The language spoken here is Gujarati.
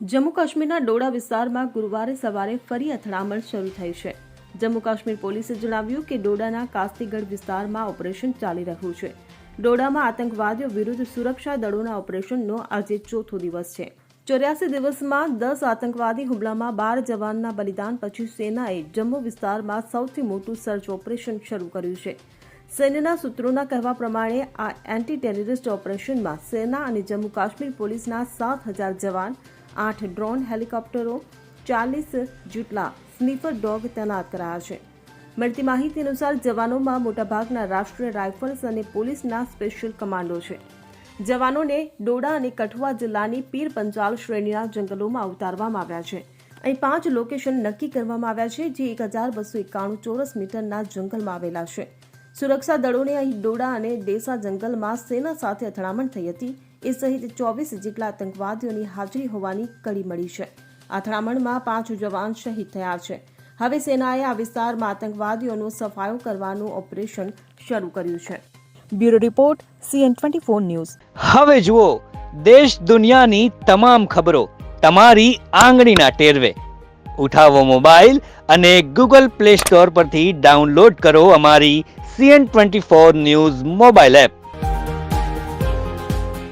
જમ્મુ કાશ્મીરના ડોડા વિસ્તારમાં ગુરુવારે સવારે ફરી અથડામણ શરૂ થઈ છે. જમ્મુ કાશ્મીર પોલીસે જણાવ્યું કે ડોડાના કાસ્તીગઢ વિસ્તારમાં ઓપરેશન ચાલી રહ્યું છે. ડોડામાં આતંકવાદીઓ વિરુદ્ધ સુરક્ષા દળોના ઓપરેશનનો આજે ચોથો દિવસ છે. ચોર્યાસી દિવસમાં દસ આતંકવાદી હુમલામાં બાર જવાનના બલિદાન પછી સેનાએ જમ્મુ વિસ્તારમાં સૌથી મોટું સર્ચ ઓપરેશન શરૂ કર્યું છે. સૈન્યના સૂત્રોના કહેવા પ્રમાણે, આ એન્ટી ટેરરિસ્ટ ઓપરેશનમાં સેના અને જમ્મુ કાશ્મીર પોલીસના સાત હજાર જવાન આઠ ડ્રોન હેલિકોપ્ટરો, ચાલીસ જેટલા સ્નીફર ડોગ તૈનાત કરાયા છે. મળતી માહિતી અનુસાર જવાનોમાં મોટાભાગના રાષ્ટ્રીય રાઇફલ્સ અને પોલીસના સ્પેશિયલ કમાન્ડો છે. જવાનોને ડોડા અને કઠુઆ જિલ્લાની પીર પંચાલ શ્રેણીના જંગલોમાં ઉતારવામાં આવ્યા છે. અહીં પાંચ લોકેશન નક્કી કરવામાં આવ્યા છે, જે એક હજાર બસો એકાણું ચોરસ મીટરના જંગલમાં આવેલા છે. સુરક્ષા દળોને અહીં ડોડા અને ડેસા જંગલમાં સેના સાથે અથડામણ થઈ હતી. એ સહિત ચોવીસ જેટલા આતંકવાદીઓની હાજરી હોવાની કડી મળી છે. અથડામણમાં પાંચ જવાન શહીદ થયા છે. હવે સેનાએ આ વિસ્તારમાં આતંકવાદીઓનો સફાયો કરવાનું ઓપરેશન શરૂ કર્યું છે. Bureau report, CN twenty four news. હવે જુઓ, દેશ દુનિયાની તમામ ખબરો તમારી આંગળીના ટેરવે. ઉઠાવો મોબાઈલ અને ગૂગલ પ્લે સ્ટોર પરથી ડાઉનલોડ કરો અમારી CN twenty four news mobile app.